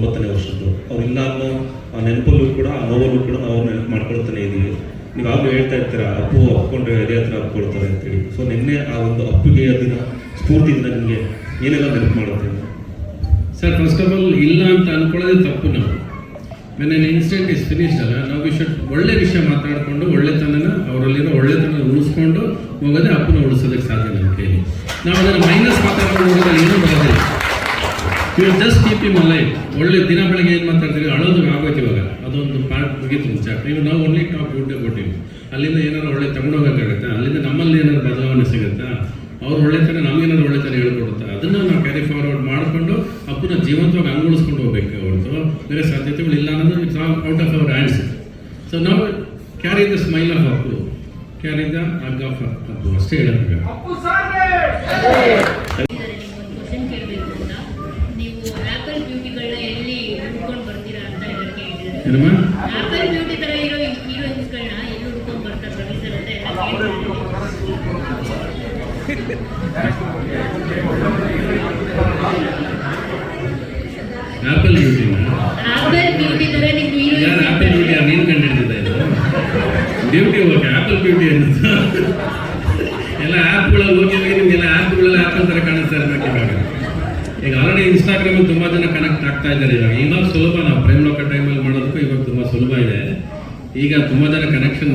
ತೊಂಬತ್ತನೇ ವರ್ಷದ್ದು. ಅವ್ರು ಇಲ್ಲ ಅನ್ನೋ ನೆನಪಲ್ಲೂ ಕೂಡ, ಆ ನೋವಲ್ಲೂ ಕೂಡ ನಾವು ನೆನಪು ಮಾಡ್ಕೊಳ್ತಾನೆ ಇದ್ದೀವಿ. ನೀವು ಆಗಲೂ ಹೇಳ್ತಾ ಇರ್ತೀರ, ಅಪ್ಪು, ಅಪ್ಕೊಂಡ್ರೆ ಎದೆ ಹತ್ರ ಅಪ್ಕೊಳ್ತಾರೆ ಅಂತೇಳಿ. ಸೊ ನಿನ್ನೆ ಆ ಒಂದು ಅಪ್ಪಿಗೆ ದಿನ ಸ್ಫೂರ್ತಿಯಿಂದ ನಿಮಗೆ ಏನೆಲ್ಲ ನೆನಪು ಮಾಡುತ್ತೆ? ಸರ್ ಫಸ್ಟ್ ಆಫ್ ಆಲ್ ಇಲ್ಲ ಅಂತ ಅನ್ಕೊಳ್ಳೋದೇ ತಪ್ಪು ನಾವು when an incident is finished ಅಲ್ಲ, ನಾವು ವಿಷಯ ಒಳ್ಳೆ ವಿಷಯ ಮಾತಾಡಿಕೊಂಡು, ಒಳ್ಳೆತನನ ಅವರಲ್ಲಿರೋ ಒಳ್ಳೆತನ ಉಳಿಸ್ಕೊಂಡು ಹೋಗೋದೇ ಅಪ್ಪನ ಉಳಿಸೋದಕ್ಕೆ ಸಾಧ್ಯ ನಮ್ಮ ನಾವು ಅದನ್ನು ಮೈನಸ್ ಮಾತಾಡ್ಕೊಂಡು ಹೋಗೋದ್ರಲ್ಲಿ ಏನೂ ಬರೋದಿಲ್ಲ. ಇವಾಗ ಜಸ್ಟ್ ಕೀಪ್ ಇಮ್ ಅಲೈವ್ ಒಳ್ಳೆ ದಿನ ಬೆಳಗ್ಗೆ ಏನು ಮಾತಾಡ್ತೀವಿ? ಅಳೋದು ಆಗೋಯ್ತು ಇವಾಗ. ಅದೊಂದು ಪಾರ್ಟ್ ಮುಗಿತು ಚಾಪ್ಟರ್ ಇವಾಗ ನಾವು ಓನ್ಲಿ ಟಾಪ್ ಊಟ ಕೊಟ್ಟಿವಿ. ಅಲ್ಲಿಂದ ಏನಾದ್ರು ಒಳ್ಳೆ ತಗೊಂಡೋಗೋಕ್ಕಾಗತ್ತಾ ಅಲ್ಲಿಂದ ನಮ್ಮಲ್ಲಿ ಏನಾದ್ರು ಬದಲಾವಣೆ ಸಿಗುತ್ತಾ? ಅವ್ರು ಒಳ್ಳೆತನ ನಮಗೇನಾದ್ರು ಒಳ್ಳೆತನ ಹೇಳ್ಕೊಡುತ್ತಾ? ಅದನ್ನ ನಾವು ಕ್ಯಾರಿ ಫಾರ್ವರ್ಡ್ ಮಾಡಿಕೊಂಡು ಅಪ್ಪನ ಜೀವಂತವಾಗಿ ಅಂಗುಳಿಸ್ಕೊಂಡು ಹೋಗ್ಬೇಕು ಅವ್ರದ್ದು ಬೇರೆ ಸಾಧ್ಯತೆಗಳು ಇಲ್ಲ ಅನ್ನೋದು out of our hands so ನಾವು carry the smile of Appu carry the hug of Appu ಅಷ್ಟೇ ಹೇಳಬೇಕು ಆಪಲ್ ಬ್ಯೂಟಿನ ಆಪಲ್ ಬ್ಯೂಟಿ ತರ ಯಾರು ಆಪಲ್ ಬ್ಯೂಟಿ ನೀನು ಕಂಡಿಡ್ತಿದ್ದ ಇದು? ಬ್ಯೂಟಿ ಹೋಗಕ್ಕೆ ಆಪಲ್ ಬ್ಯೂಟಿ ಅಂತ ಎಲ್ಲ ಆ್ಯಪ್ಗಳಲ್ಲಿ ಹೋಗಿ ನಿಮಗೆಲ್ಲ ಆ್ಯಪ್ಗಳೆಲ್ಲ ಆ್ಯಪಲ್ ಥರ ಕಾಣಿಸ್ತಾರೆ ಇವಾಗ ಈಗ ಆಲ್ರೆಡಿ ಇನ್ಸ್ಟಾಗ್ರಾಮಲ್ಲಿ ತುಂಬ ಜನ ಕನೆಕ್ಟ್ ಆಗ್ತಾ ಇದ್ದಾರೆ ಇವಾಗ. ಇವಾಗ ಸುಲಭ ನಾವು ಪ್ರೇಮ್ ಲೋಕ ಟೈಮಲ್ಲಿ ಮಾಡೋದಕ್ಕೂ ಇವಾಗ ತುಂಬ ಸುಲಭ ಇದೆ ಈಗ ತುಂಬ ಜನ ಕನೆಕ್ಷನ್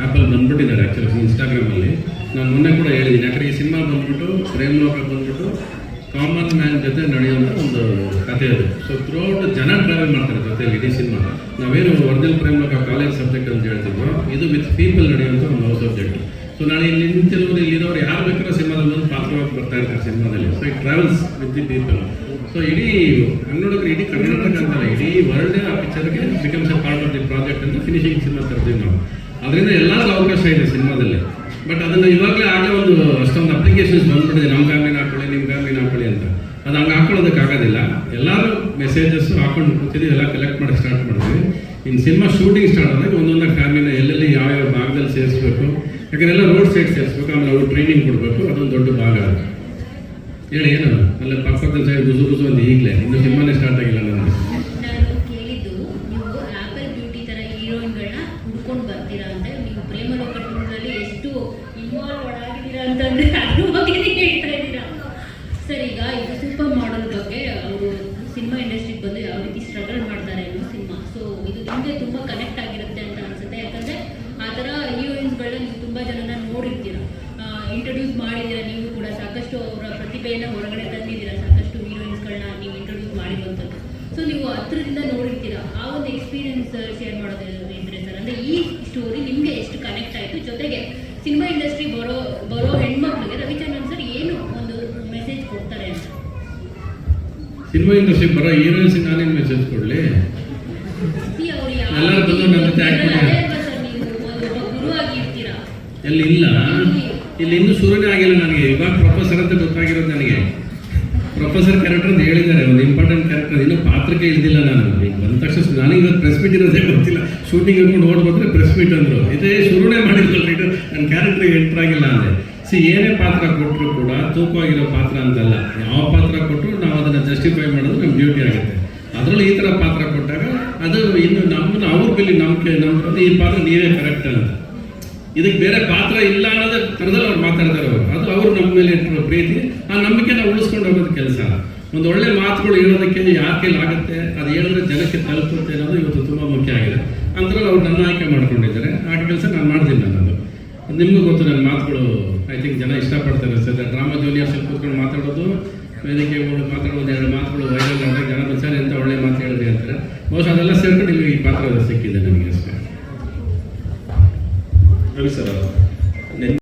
ಆ್ಯಪಲ್ಲಿ ಬಂದ್ಬಿಟ್ಟಿದ್ದಾರೆ ಆ್ಯಕ್ಚುಲಿ ಇನ್ಸ್ಟಾಗ್ರಾಮಲ್ಲಿ ನಾನು ಮೊನ್ನೆ ಕೂಡ ಹೇಳಿದ್ದೀನಿ ಯಾಕಂದ್ರೆ ಈ ಸಿನಿಮಾ ಬಂದ್ಬಿಟ್ಟು, ಪ್ರೇಮ್ ಲೋಕ ಬಂದ್ಬಿಟ್ಟು ಕಾಮನ್ ಮ್ಯಾನ್ ಜೊತೆ ನಡೆಯುವಂಥ ಒಂದು ಕಥೆ ಅದು. ಸೊ ಥ್ರೂಔಟ್ ಜನ ಟ್ರಾವೆಲ್ ಮಾಡ್ತಾರೆ ಕಥೆಯಲ್ಲಿ ಇಡೀ ಸಿನಿಮಾ. ನಾವೇನು ಒರಿಜಿನಲ್ ಪ್ರೇಮ್ ಲೋಕ ಕಾಲೇಜ್ ಸಬ್ಜೆಕ್ಟ್ ಅಂತ ಹೇಳ್ತಿದ್ವೋ, ಇದು ವಿತ್ ಪೀಪಲ್ ನಡೆಯುವಂಥ ಒಂದು ಲವ್ ಸಬ್ಜೆಕ್ಟ್ ಸೊ ನಾಳೆ ಇಲ್ಲಿ ನಿಂತಿರೋರು ಇಲ್ಲಿರೋರು ಯಾರು ಬೇಕಾದ್ರೂ ಸಿನಿಮಾದಲ್ಲಿ ಒಂದು ಪಾತ್ರವಾಗಿ ಬರ್ತಾ ಇರ್ತಾರೆ ಸಿನಿಮಾದಲ್ಲಿ. So it travels with the people so ಇಡೀ ಕನ್ನಡಕ್ಕೆ ಇಡೀ ಕರ್ನಾಟಕ ಅಂತಲ್ಲ, ಇಡೀ ವರ್ಲ್ಡ್ ಆ ಪಿಕ್ಚರ್ಗೆ ಅಂತ ಫಿನಿಶಿಂಗ್ ಸಿನಿಮಾ ತರ್ತೀವಿ ನಾವು. ಅದರಿಂದ ಎಲ್ಲರಿಗೂ ಅವಕಾಶ ಇದೆ ಸಿನಿಮಾದಲ್ಲಿ. ಬಟ್ ಅದನ್ನು ಇವಾಗಲೇ ಆಗಲೇ ಒಂದು ಅಷ್ಟೊಂದು ಅಪ್ಲಿಕೇಶನ್ಸ್ ಬಂದ್ಬಿಟ್ಟಿದೆ. ನಮ್ಮ ಫ್ಯಾಮಿಲಿನ ಹಾಕೊಳ್ಳಿ ನಿಮ್ಮ ಫ್ಯಾಮಿಲಿನ ಹಾಕೊಳ್ಳಿ ಅಂತ. ಅದು ಹಂಗೆ ಹಾಕೊಳ್ಳೋದಕ್ಕಾಗೋದಿಲ್ಲ ಎಲ್ಲರೂ ಮೆಸೇಜಸ್ಸು ಹಾಕೊಂಡು ಕೂತಿದ್ದೀವಿ, ಎಲ್ಲ ಕಲೆಕ್ಟ್ ಮಾಡಿ ಸ್ಟಾರ್ಟ್ ಮಾಡಿದ್ವಿ. ಇನ್ನು ಸಿನಿಮಾ ಶೂಟಿಂಗ್ ಸ್ಟಾರ್ಟ್ ಆದಾಗ ಒಂದೊಂದು ಫ್ಯಾಮಿಲಿನ ಎಲ್ಲೆಲ್ಲಿ ಯಾವ್ಯಾವ ಭಾಗದಲ್ಲಿ ಸೇರಿಸ್ಬೇಕು, ಯಾಕಂದ್ರೆ ಎಲ್ಲ ರೋಡ್ ಸೈಡ್ ಸೇರಿಸ್ಬೇಕು, ಆಮೇಲೆ ಅವ್ರು ಟ್ರೈನಿಂಗ್ ಕೊಡಬೇಕು, ಅದೊಂದು ದೊಡ್ಡ ಭಾಗ ಹೇಳಿ ಏನು ಅಲ್ಲ, ಪಕ್ಕದ ಸೈಡ್ ಗುಸು ಗುಸು ಅಂತ ಈಗಲೇ. ಇನ್ನು ಸಿನಿಮಾನೇ ಸ್ಟಾರ್ಟ್ ಆಗಿಲ್ಲ ನನಗೆ ನೀವು ಕಟ್ಟುವುದರಲ್ಲಿ ಎಷ್ಟು ಇನ್ವಾಲ್ವ್ ಆಗಿದ್ದೀರಾ ಅಂತಂದ್ರೆ ಅದ್ರ ಬಗ್ಗೆ ಹೇಳ್ತಾ ಇದ್ದೀರಾ? ಸರ್, ಈಗ ಇದು ಸೂಪರ್ ಮಾಡಲ್ ಬಗ್ಗೆ ಅವರು ಸಿನಿಮಾ ಇಂಡಸ್ಟ್ರಿಗೆ ಬಂದು ಯಾವ ರೀತಿ ಸ್ಟ್ರಗಲ್ ಮಾಡ್ತಾರೆ ಅನ್ನೋ ಸಿನಿಮಾ ಸೊ ಇದು ನಿಮಗೆ ತುಂಬ ಕನೆಕ್ಟ್ ಆಗಿರುತ್ತೆ ಅಂತ ಅನ್ಸುತ್ತೆ. ಯಾಕಂದ್ರೆ ಆ ಥರ ಹೀರೋಯಿನ್ಸ್ಗಳನ್ನ ನೀವು ತುಂಬ ಜನನ ನೋಡಿರ್ತೀರ. ಇಂಟ್ರೊಡ್ಯೂಸ್ ಮಾಡಿದ್ದೀರಾ ನೀವು ಕೂಡ, ಸಾಕಷ್ಟು ಅವರ ಪ್ರತಿಭೆಯನ್ನು ಹೊರಗಡೆ ತಂದಿದ್ದೀರಾ, ಸಾಕಷ್ಟು ಹೀರೋಯಿನ್ಸ್ಗಳನ್ನ ನೀವು ಇಂಟ್ರೊಡ್ಯೂಸ್ ಮಾಡಿರುವಂಥದ್ದು. ಸೊ ನೀವು ಹತ್ರದಿಂದ ನೋಡಿರ್ತೀರಾ. ಆ ಒಂದು ಎಕ್ಸ್ಪೀರಿಯನ್ಸ್ ಶೇರ್ ಮಾಡೋದು ಇದ್ರೆ ಸರ್ ಅಂದರೆ ಈ ಸ್ಟೋರಿ ನಿಮಗೆ ಎಷ್ಟು ಕನೆಕ್ಟ್ ಜೊತೆಗೆ ಸಿನಿಮಾ ಇಂಡಸ್ಟ್ರಿ ಬರೋ ಬರೋ ಹೆಣ್ಮಕ್ಳಿಗೆ ರವಿಚಂದ್ರನ್ ಸರ್ ಏನು ಒಂದು ಮೆಸೇಜ್ ಕೊಡ್ತಾರೆ ಅಂತ? ಸಿನಿಮಾ ಇಂಡಸ್ಟ್ರಿ ಬರೋ ಹೀರೋಯಿನ್ಸ್ ನಾನೇನು ಮೆಸೇಜ್ ಕೊಡ್ಲಿ? ಎಲ್ಲರೂ ಬಂದು ನನ್ನ ಜೊತೆ ಮಾಡಿ. ಇಲ್ಲ. ಇಲ್ಲಿ ಇನ್ನೂ ಶುರುನೇ ಆಗಿಲ್ಲ ನನಗೆ. ಇವಾಗ ಪ್ರೊಫೆಸರ್ ಅಂತ ಪ್ರೊಫೆಸರ್ ಕ್ಯಾರೆಕ್ಟರ್ ಅಂತ ಹೇಳಿದ್ದಾರೆ, ಒಂದು ಇಂಪಾರ್ಟೆಂಟ್ ಕ್ಯಾರೆಕ್ಟರ್ ಇನ್ನೂ ಪಾತ್ರಕ್ಕೆ ಇಳಿದಿಲ್ಲ ನಾನು. ಬಂದ ತಕ್ಷಣ ನನಗೆ ಇವತ್ತು ಪ್ರೆಸ್ ಮೀಟ್ ಇರೋದೇ ಗೊತ್ತಿಲ್ಲ. ಶೂಟಿಂಗ್ ಹಿಡ್ಕೊಂಡು ಓಡ್ ಪ್ರೆಸ್ ಮೀಟ್ ಅಂದರು. ಇದೇ ಶುರುನೇ ಮಾಡಿದ್ರು ಇದು. ನನ್ನ ಕ್ಯಾರೆಕ್ಟರ್ ಎಂಟರ್ ಆಗಿಲ್ಲ ಅಂದರೆ. ಸಿ ಏನೇ ಪಾತ್ರ ಕೊಟ್ಟರು ಕೂಡ ತೂಕವಾಗಿರೋ ಪಾತ್ರ ಅಂತಲ್ಲ. ಯಾವ ಪಾತ್ರ ಕೊಟ್ಟರು ನಾವು ಅದನ್ನು ಜಸ್ಟಿಫೈ ಮಾಡೋದು ನಮ್ಮ ಡ್ಯೂಟಿ ಆಗುತ್ತೆ. ಅದರಲ್ಲಿ ಈ ಥರ ಪಾತ್ರ ಕೊಟ್ಟಾಗ ಅದು ಇನ್ನು ನಮ್ಮನ್ನು ಅವ್ರ ಬೆಲೆ ನಮ್ಮ ನಮ್ಮ ಈ ಪಾತ್ರ ನೀವೇ ಕರೆಕ್ಟ್ ಅಂತ. ಇದಕ್ಕೆ ಬೇರೆ ಪಾತ್ರ ಇಲ್ಲ ಅನ್ನೋದೇ ಥರದಲ್ಲಿ ಅವ್ರು ಮಾತಾಡ್ತಾರೆ ಅವರು. ಅದು ಅವರು ನಮ್ಮ ಮೇಲೆ ಇಟ್ಟಿರೋ ಪ್ರೀತಿ. ಆ ನಂಬಿಕೆನ ಉಳಿಸ್ಕೊಂಡು ಹೋಗೋದು ಕೆಲಸ. ಒಂದು ಒಳ್ಳೆ ಮಾತುಗಳು ಹೇಳೋದಕ್ಕೆ ಯಾರ ಕೈಲಿ ಆಗುತ್ತೆ, ಅದು ಹೇಳಿದ್ರೆ ಜನಕ್ಕೆ ತಲುಪುತ್ತೆ ಅನ್ನೋದು ಇವತ್ತು ತುಂಬ ಮುಖ್ಯ ಆಗಿದೆ. ಅಂದ್ರೆ ಅವ್ರು ನನ್ನ ಆಯ್ಕೆ ಮಾಡ್ಕೊಂಡಿದ್ದಾರೆ. ಆ ಕೆಲಸ ನಾನು ಮಾಡ್ತೀನಿ ನಾನು ನಿಮಗೂ ಗೊತ್ತು ನನ್ನ ಮಾತುಗಳು ಐ ಥಿಂಕ್ ಜನ ಇಷ್ಟಪಡ್ತಾರೆ ಸರ್ ಡ್ರಾಮಾ ಜೂನಿಯರ್ಸ್ ಕೂತ್ಕೊಂಡು ಮಾತಾಡೋದು, ವೇದಿಕೆ ಮಾತಾಡೋದು, ಎರಡು ಮಾತುಗಳು ವೈರಲ್ ಆದಾಗ ಜನ ಬಚ್ಚಾರೆ ಎಂಥ ಒಳ್ಳೆ ಮಾತು ಹೇಳಿದ್ರಿ ಅಂತಾರೆ. ಬಹುಶಃ ಅದೆಲ್ಲ ಸೇರ್ಕೊಂಡು ಇಲ್ಲಿ ಈ ಪಾತ್ರ ಸಿಕ್ಕಿದೆ ನನಗೆ ಅಷ್ಟೇ.